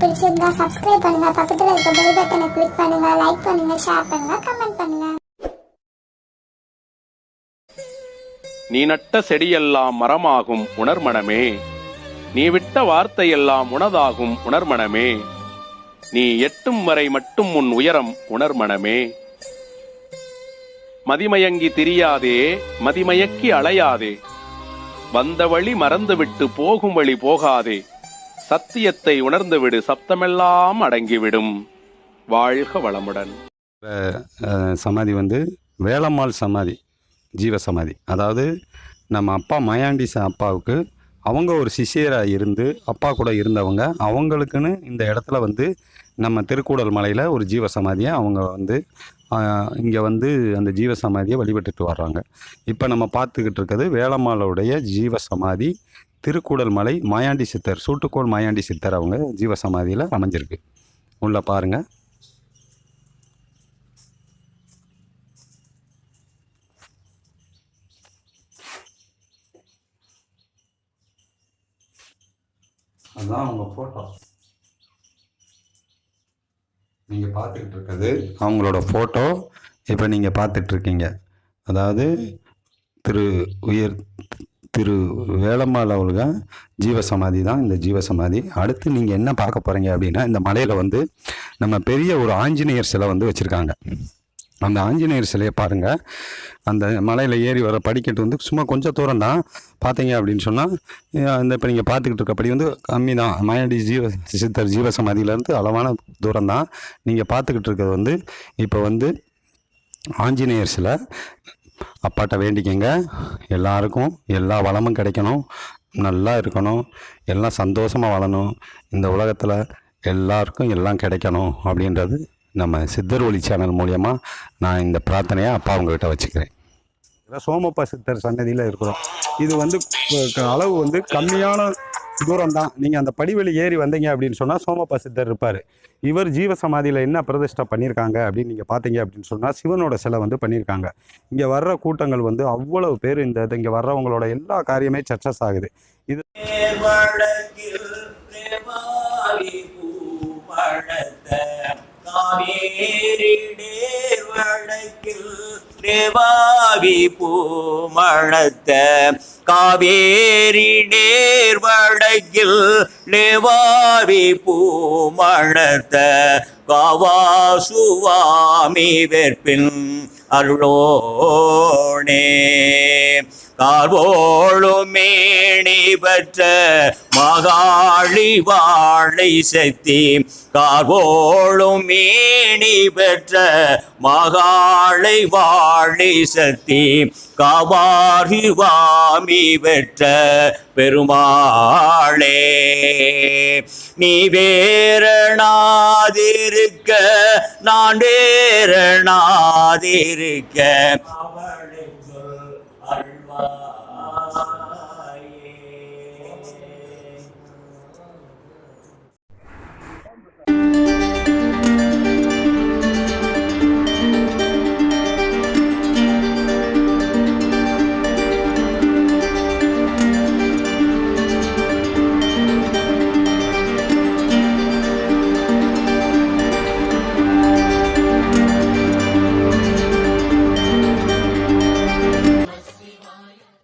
பிடிச்சிருந்தா சப்ஸ்கிரைப் பண்ணுங்க. பக்கத்துல இருக்க பெல் பட்டனை கிளிக் பண்ணுங்க. லைக் பண்ணுங்க ஷேர் பண்ணுங்க கமெண்ட் பண்ணுங்க. நீ நட்ட செடியெல்லாம் மரமாகும் உணர்மனமே. நீ விட்ட வார்த்தையெல்லாம் உனதாகும் உணர்மனமே. நீ எட்டும் வரை மட்டும் உன் உயரம் உணர்மனமே. மதிமயங்கி திரியாதே மதிமயக்கி அலையாதே. வந்த வழி மறந்துவிட்டு போகும் வழி போகாதே. சத்தியத்தை உணர்ந்துவிடு சப்தமெல்லாம் அடங்கிவிடும். வாழ்க வளமுடன். சமாதி வந்து வேலம்மாள் சமாதி ஜீவ சமாதி. அதாவது நம்ம அப்பா மயாண்டி ச- அப்பாவுக்கு அவங்க ஒரு சிஷியராக இருந்து அப்பா கூட இருந்தவங்க அவங்களுக்குன்னு இந்த இடத்துல வந்து நம்ம திருக்கூடல் மலையில் ஒரு ஜீவ சமாதியை அவங்க வந்து இங்கே வந்து அந்த ஜீவ சமாதியை வழிபட்டுட்டு வர்றாங்க. இப்போ நம்ம பார்த்துக்கிட்டு இருக்கிறது வேளம்மாளுடைய ஜீவ சமாதி திருக்கூடல் மலை மாயாண்டி சித்தர் சூட்டுக்கோள் மாயாண்டி சித்தர் அவங்க ஜீவ சமாதியில் அமைஞ்சிருக்கு. உள்ள பாருங்கள் அதுதான் அவங்க ஃபோட்டோ நீங்கள் பார்த்துக்கிட்டு இருக்கிறது அவங்களோட ஃபோட்டோ இப்போ நீங்கள் பார்த்துட்ருக்கீங்க அதாவது திரு உயர் திரு வேளம்மாள் அவருங்க ஜீவசமாதி தான் இந்த ஜீவசமாதி. அடுத்து நீங்கள் என்ன பார்க்க போகிறீங்க அப்படின்னா இந்த மலையில் வந்து நம்ம பெரிய ஒரு ஆஞ்சநேயர் சிலை வந்து வச்சுருக்காங்க. அந்த ஆஞ்சநேயர் சிலையை பாருங்கள் அந்த மலையில் ஏறி வர படிக்கட்டு வந்து சும்மா கொஞ்சம் தூரம் தான். பார்த்தீங்க அப்படின்னு சொன்னால் இந்த இப்போ நீங்கள் பார்த்துக்கிட்டு இருக்கப்படி வந்து கம்மி தான். மாயாண்டி ஜீவ சித்தர் ஜீவசமாதியிலேருந்து அளவான தூரம் தான். நீங்கள் பார்த்துக்கிட்டு இருக்கிறது வந்து இப்போ வந்து ஆஞ்சநேயர் சிலை. அப்பாட்ட வேண்டிக்கங்க. எல்லாருக்கும் எல்லா வளமும் கிடைக்கணும். நல்லா இருக்கணும். எல்லாம் சந்தோஷமாக வளரணும் இந்த உலகத்தில் எல்லாருக்கும் எல்லாம் கிடைக்கணும் அப்படின்றது நம்ம சித்தர் ஒளி சேனல் மூலியமாக நான் இந்த பிரார்த்தனையை அப்பா உங்ககிட்ட வச்சுக்கிறேன். சோமப்பா சித்தர் சன்னதியில் இருக்கிறோம். இது வந்து அளவு வந்து கம்மியான தூரம் தான் நீங்கள் அந்த படிவெளி ஏறி வந்தீங்க அப்படின்னு சொன்னால் சோமப்பா சித்தர் இருப்பார். இவர் ஜீவ சமாதியில் என்ன பிரதிஷ்டை பண்ணியிருக்காங்க அப்படின்னு நீங்கள் பார்த்தீங்க அப்படின்னு சொன்னால் சிவனோட சிலை வந்து பண்ணியிருக்காங்க. இங்கே வர்ற கூட்டங்கள் வந்து அவ்வளவு பேர் இந்த இங்கே வர்றவங்களோட எல்லா காரியமே சக்ஸஸ் ஆகுது. இது வழக்கில் தேவாவி பூமணத்த காவேரி நேர் நேவாவி பூமணத்த பூமழத்த காவாசுவாமி வெற்பின் அருளோனே. கார்வோளும் பெற்ற மகாளி வாழை சக்தி கார்வோளும் மேணி பெற்ற மகாளை வாழை சக்தி காவாரி வாமி பெற்ற பெருமாளே நீ வேரணாதிருக்க நான் வேரணாதிருக்க அவளை சொல் அல்வா